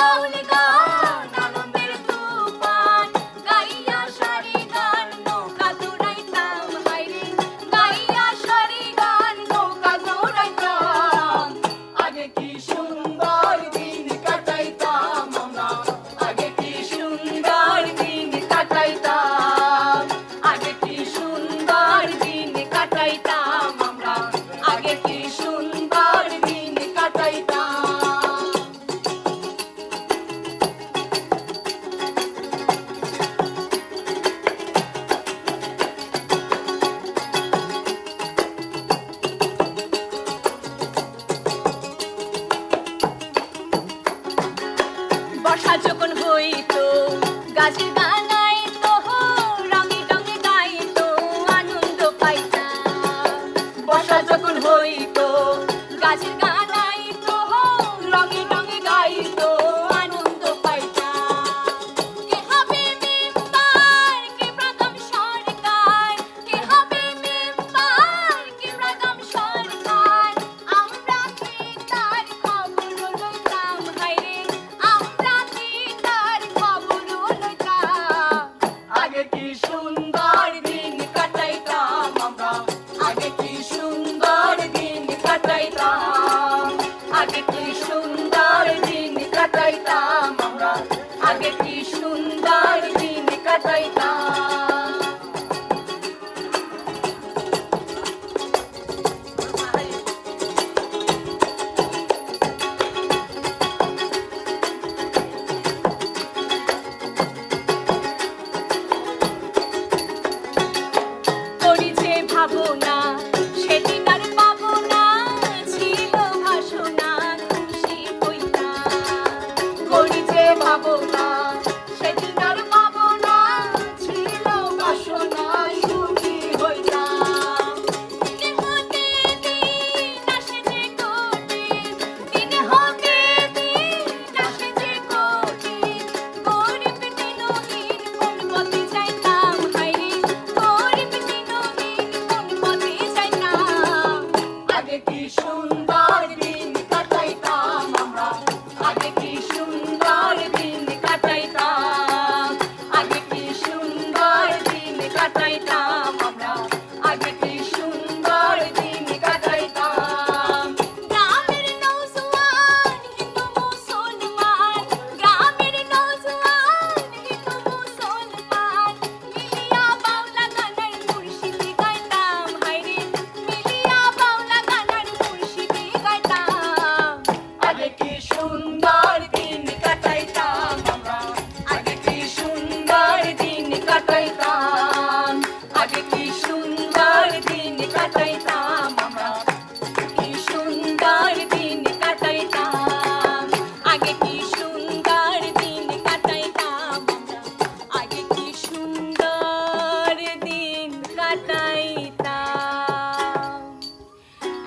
slowly. Oh Japona.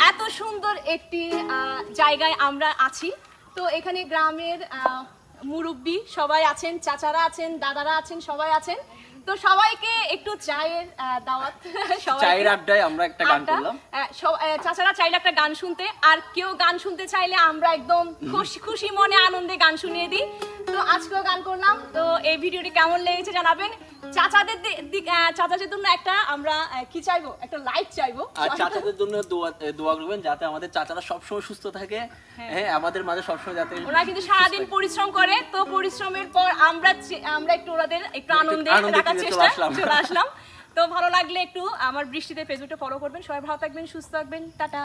এত সুন্দর একটি জায়গায় আমরা আছি। তো এখানে গ্রামের মুরব্বী সবাই আছেন চাচারা আছেন দাদারা আছেন সবাই আছেন। তো সবাইকে একটু চায়ের দাওয়াত। চায়ের আড্ডায় আমরা একটা গান করলাম। চাচারা চাইলে একটা গান শুনতে আর কেউ গান শুনতে চাইলে আমরা একদম খুশি খুশি মনে আনন্দে গান শুনিয়ে দিই। তো আজকেও গান করলাম। তো এই ভিডিওটি কেমন লেগেছে জানাবেন। চাচাদের জন্য একটা আমরা কি চাইব? একটা লাইক চাইব। আর চাচাদের জন্য দোয়া দোয়া করবেন যাতে আমাদের চাচারা সুস্থ থাকে। হ্যাঁ।, হ্যাঁ। আমাদের মাঝে সবসময় যাতে ওরা কিন্তু সারাদিন পরিশ্রম করে তো পরিশ্রমের পর আমরা আমরা একটু ওনাদের একটু আনন্দে রাখার চেষ্টা চলে আসলাম। তো ভালো লাগলে একটু আমার বৃষ্টিতে ফেসবুকে ফলো করবেন। সবাই ভালো থাকবেন সুস্থ থাকবেন। টাটা।